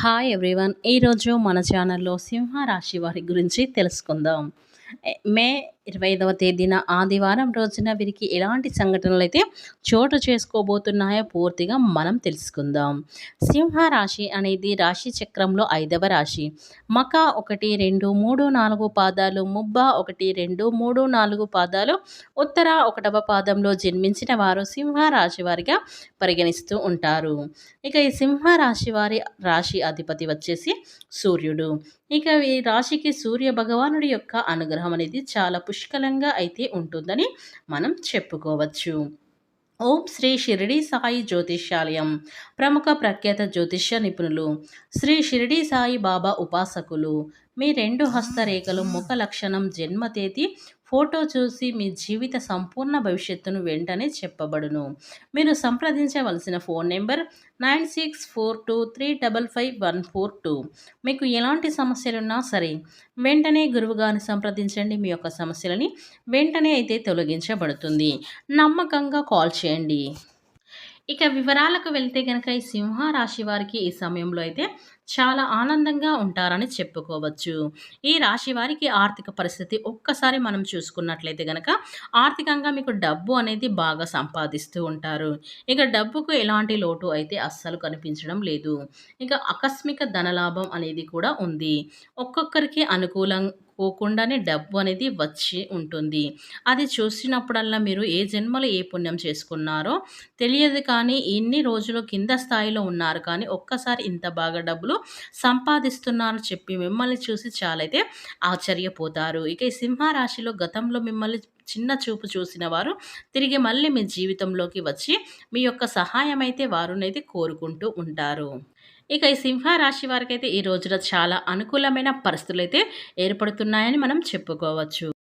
Hi everyone ఈరోజు మన ఛానల్లో సింహ రాశి వారి గురించి తెలుసుకుందాం. మే ఇరవై ఐదవ తేదీన ఆదివారం రోజున వీరికి ఎలాంటి సంఘటనలు అయితే చోటు చేసుకోబోతున్నాయో పూర్తిగా మనం తెలుసుకుందాం. సింహ రాశి అనేది రాశి చక్రంలో ఐదవ రాశి. మక ఒకటి రెండు మూడు నాలుగు పాదాలు ముబ్బ ఒకటి రెండు మూడు నాలుగు పాదాలు ఉత్తర ఒకటవ పాదంలో జన్మించిన వారు సింహ రాశి వారిగా పరిగణిస్తూ ఉంటారు. ఇక ఈ సింహ రాశి వారి రాశి అధిపతి వచ్చేసి సూర్యుడు. ఇక ఈ రాశికి సూర్య భగవానుడి యొక్క అనుగ్రహం అనేది చాలా పుష్కలంగా అయితే ఉంటుందని మనం చెప్పుకోవచ్చు. ఓం శ్రీ షిరిడి సాయి జ్యోతిష్యాలయం ప్రముఖ ప్రఖ్యాత జ్యోతిష్య నిపుణులు శ్రీ షిరిడి సాయి బాబా ఉపాసకులు మీ రెండు హస్తరేఖలు ముఖ లక్షణం జన్మ తేదీ ఫోటో చూసి మీ జీవిత సంపూర్ణ భవిష్యత్తును వెంటనే చెప్పబడును. మీరు సంప్రదించవలసిన phone number nine six four two three double five one four two. మీకు ఎలాంటి సమస్యలున్నా సరే వెంటనే గురువుగారిని సంప్రదించండి. మీ యొక్క సమస్యలని వెంటనే అయితే తొలగించబడుతుంది. నమ్మకంగా కాల్ చేయండి. ఇక వివరాలకు వెళ్తే కనుక ఈ సింహరాశి వారికి ఈ సమయంలో అయితే చాలా ఆనందంగా ఉంటారని చెప్పుకోవచ్చు. ఈ రాశి వారికి ఆర్థిక పరిస్థితి ఒక్కసారి మనం చూసుకున్నట్లయితే కనుక ఆర్థికంగా మీకు డబ్బు అనేది బాగా సంపాదిస్తూ ఉంటారు. ఇక డబ్బుకు ఎలాంటి లోటు అయితే అస్సలు కనిపించడం లేదు. ఇక ఆకస్మిక ధనలాభం అనేది కూడా ఉంది. ఒక్కొక్కరికి అనుకూలం పోకుండానే డబ్బు అనేది వచ్చి ఉంటుంది. అది చూసినప్పుడల్లా మీరు ఏ జన్మలో ఏ పుణ్యం చేసుకున్నారో తెలియదు కానీ ఇన్ని రోజులు కింద స్థాయిలో ఉన్నారు. కానీ ఒక్కసారి ఇంత బాగా డబ్బులు సంపాదిస్తున్నారు చెప్పి మిమ్మల్ని చూసి చాలైతే ఆశ్చర్యపోతారు. ఇక ఈ సింహరాశిలో గతంలో మిమ్మల్ని చిన్న చూపు చూసిన వారు తిరిగి మళ్ళీ మీ జీవితంలోకి వచ్చి మీ యొక్క సహాయం అయితే వారునైతే కోరుకుంటూ ఉంటారు. ఇక ఈ సింహరాశి వారికైతే ఈ రోజున చాలా అనుకూలమైన పరిస్థితులు అయితే ఏర్పడుతున్నాయని మనం చెప్పుకోవచ్చు.